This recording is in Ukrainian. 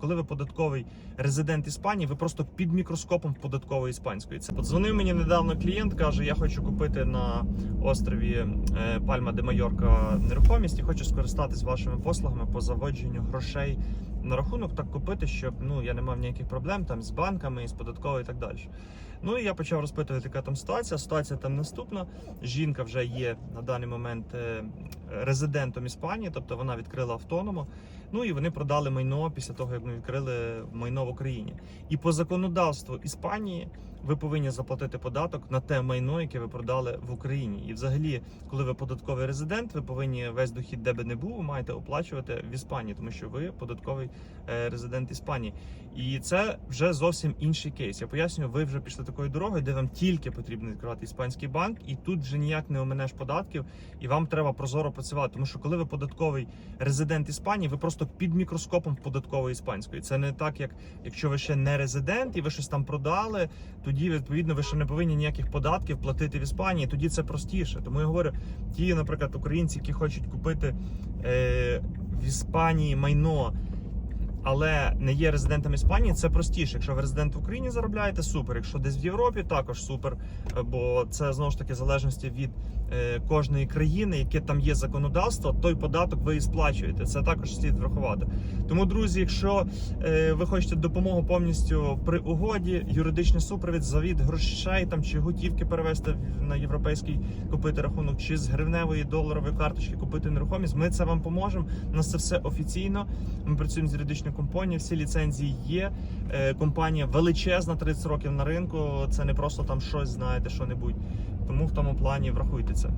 коли ви податковий резидент Іспанії, ви просто під мікроскопом податкової іспанської. Це подзвонив мені недавно клієнт, каже: я хочу купити на острові е, Пальма де Майорка нерухомість і хочу скористатись вашими послугами по заводженню грошей на рахунок, так купити, щоб ну я не мав ніяких проблем там з банками, з податковою і так далі. Ну і я почав розпитувати, яка там ситуація. Ситуація там наступна. Жінка вже є на даний момент е, резидентом Іспанії, тобто вона відкрила автоному. Ну і вони продали майно після того, як ми відкрили майно в Україні. І по законодавству Іспанії ви повинні заплатити податок на те майно, яке ви продали в Україні. І взагалі, коли ви податковий резидент, ви повинні весь дохід, де би не був, ви маєте оплачувати в Іспанії, тому що ви податковий е, резидент Іспанії. І це вже зовсім інший кейс. Я пояснюю, ви вже пішли такою дорогою, де вам тільки потрібно відкривати іспанський банк, і тут вже ніяк не оминеш податків, і вам треба прозоро працювати. Тому що коли ви податковий резидент Іспанії, ви просто під мікроскопом податкової іспанської. Це не так, як якщо ви ще не резидент і ви щось там продали, тоді відповідно ви ще не повинні ніяких податків платити в Іспанії. Тоді це простіше. Тому я говорю, ті, наприклад, українці, які хочуть купити е, в Іспанії майно. Але не є резидентом Іспанії, це простіше. Якщо ви резидент в Україні заробляєте, супер. Якщо десь в Європі, також супер. Бо це знову ж таки залежності від е, кожної країни, яке там є законодавство, той податок ви і сплачуєте. Це також слід врахувати. Тому, друзі, якщо е, ви хочете допомогу повністю при угоді, юридичний супровід, завід грошей там чи готівки перевести на європейський купити рахунок, чи з гривневої доларової карточки купити нерухомість, ми це вам поможемо. У нас це все офіційно. Ми працюємо з юридичною компанією, всі ліцензії є. Е, Компанія величезна, 30 років на ринку. Це не просто там щось знаєте, що небудь. Тому в тому плані врахуйте це.